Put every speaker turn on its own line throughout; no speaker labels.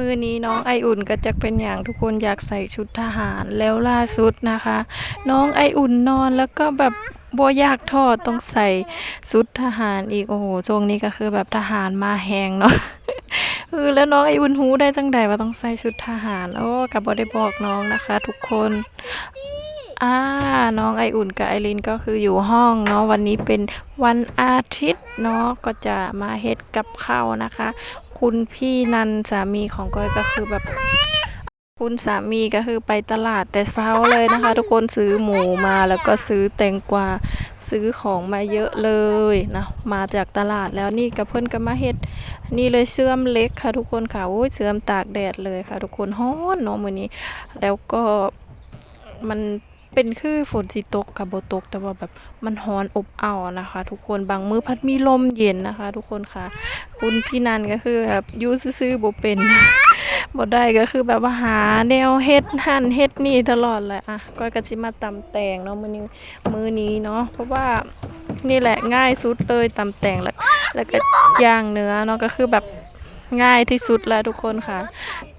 มือนี้น้องไออุ่นก็จะเป็นอย่างทุกคนอยากใส่ชุดทหารแล้วล่าสุดนะคะ น้องไออุ่นนอนแล้วก็แบบบอยากทอดต้องใส่ชุดทหารอีกโอ้โหช่วงนี้ก็คือแบบทหารมาแหงเนาะเออแล้วน้องไออุ่นหูได้จังใดว่าต้องใส่ชุดทหารโอ้กับบ่ได้บอกน้องนะคะ ทุกคนอ่าน้องไออุ่นกับไอรินก็คืออยู่ห้องเนาะวันนี้เป็นวันอาทิตย์เนาะก็จะมาเฮ็ดกับข้าวนะคะ คุณพี่นันสามีของก้อยก็คือแบบ คุณสามีก็คือไปตลาดแต่เช้าเลยนะคะ ทุกคนซื้อหมูมาแล้วก็ซื้อแตงกวาซื้อของมาเยอะเลยนะมาจากตลาดแล้วนี่กับเพื่อนก็มาเฮ็ดนี่เลยเสื่อมเล็กค่ะทุกคนค่ะโอ้ยเสื่อมตากแดดเลยค่ะ ทุกคนฮ้อนเนาะมื้อนี้ แล้วก็มัน เป็นคือฝนสิตกกับบ่ตก แต่ว่าแบบมันร้อนอบอ้าวอะนะคะ ทุกคนบางมือพัดมีลมเย็นนะคะ ทุกคนค่ะ คุณพี่นันก็คือแบบยู่ซื่อๆบ่เป็นบ่ได้ก็คือแบบว่าหาแนวเฮ็ดหั่นเฮ็ดนี่ตลอดเลยอะก้อยก็สิมาตำแตงเนาะมื้อนี้มื้อนี้เนาะเพราะว่านี่แหละง่ายสุดเลยตำแตงแล้วแล้วก็ย่างเนื้อเนาะก็คือแบบ ง่ายที่สุดแล้วทุกคนค่ะ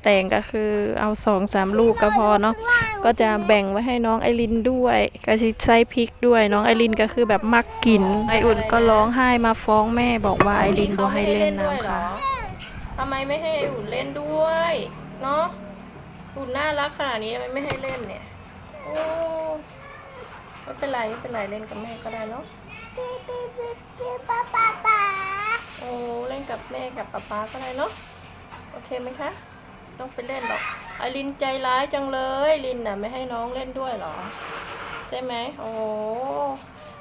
แต่งก็คือเอาสองสามลูกก็พอเนาะก็จะแบ่งไว้ให้น้องไอรินด้วยก็สิใส่พริกด้วยน้องไอรินก็คือแบบมักกินไออุ่นก็ร้องไห้มาฟ้องแม่บอกว่าไอรินบ่ให้เล่นน้ำค่ะทำไมไม่ให้อุ่นเล่นด้วยเนาะอุ่นน่ารักขนาดนี้ทำไมไม่ให้เล่นเนี่ยโอ้ไม่เป็นไรไม่เป็นไรเล่นกับแม่ก็ได้เนาะ โอ้เล่นกับแม่กับป๊าป๊าก็ได้เนาะโอเคไหมคะ ต้องไปเล่นหรอกไอลินใจร้ายจังเลยลินน่ะไม่ให้น้องเล่นด้วยหรอ ใช่ไหมโอ้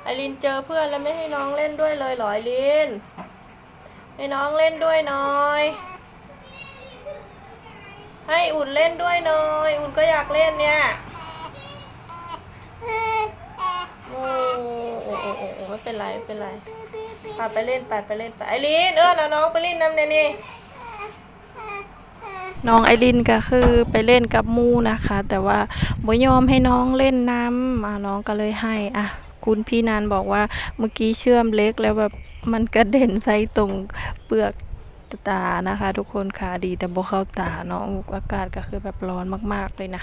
ไอลินเจอเพื่อนแล้วไม่ให้น้องเล่นด้วยเลยหรอไอลินให้น้องเล่นด้วยหน่อย ให้อุ่นเล่นด้วยหน่อย อุ่นก็อยากเล่นเนี่ยโอ้โอ้โอ้โอ้โอ้ไม่เป็นไรไม่เป็นไร ไปไปเล่นไปไปเล่นไปไอรินเออน้องไปเล่นน้ำเนี่ยนี่น้องไอรินก็คือไปเล่นกับมูนะคะ แต่ว่าบ่ยอมให้น้องเล่นน้ำอะน้องก็เลยให้อะคุณพี่นันบอกว่าเมื่อกี้เชื่อมเล็กแล้วแบบมันกระเด็นใส่ตรงเปลือกตานะคะ ทุกคนค่ะดีแต่บ่เข้าตาเนาะอากาศก็คือแบบร้อนมากๆเลยนะ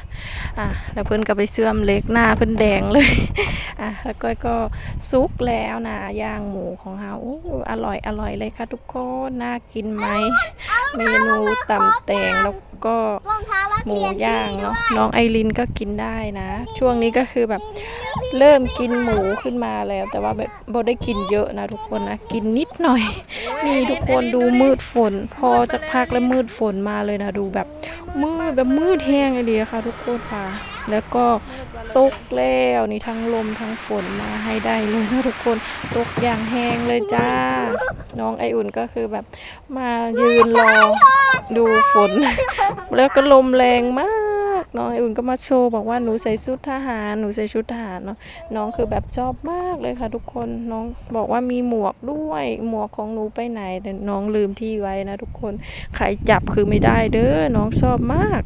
อะแล้วเพื่อนก็ไปเชื่อมเล็กหน้าเพื่อนแดงเลยอะแล้วก้อยก็ซุกแล้วนะย่างหมูของเฮาอู้อร่อยอร่อยเลยค่ะทุกคนน่ากินไหมเมนูตำแตงแล้วก็
รองเท้านัก
หมู
เรียน
ย่าง
พี่
เนาะ
ด้วย
น้องไอรินก็กินได้นะ ช่วงนี้ก็คือแบบเริ่มกินหมูขึ้นมาแล้ว แต่ว่าแบบบ่ได้กินเยอะนะทุกคนนะ กินนิดหน่อย นี่ทุกคนดูมืดฝน พอจากพักแล้วมืดฝนมาเลยนะ ดูแบบมืดแบบมืดแห้งเลยดีค่ะ ทุกคนค่ะ แล้วก็ตกแล้วนี่ทั้งลมทั้งฝนมาให้ได้เลยนะทุกคนตกอย่างแห้งเลยจ้า น้องไออุ่นก็คือแบบมายืนรอดูฝน แล้วก็ลมแรงมากน้องไออุ่นก็มาโชว์บอกว่าหนูใส่ชุดทหารหนูใส่ชุดทหารเนาะน้องคือแบบชอบมากเลยค่ะทุกคนน้องบอกว่ามีหมวกด้วยหมวกของหนูไปไหนแต่น้องลืมที่ไว้นะทุกคนใครจับคือไม่ได้เด้อน้องชอบมาก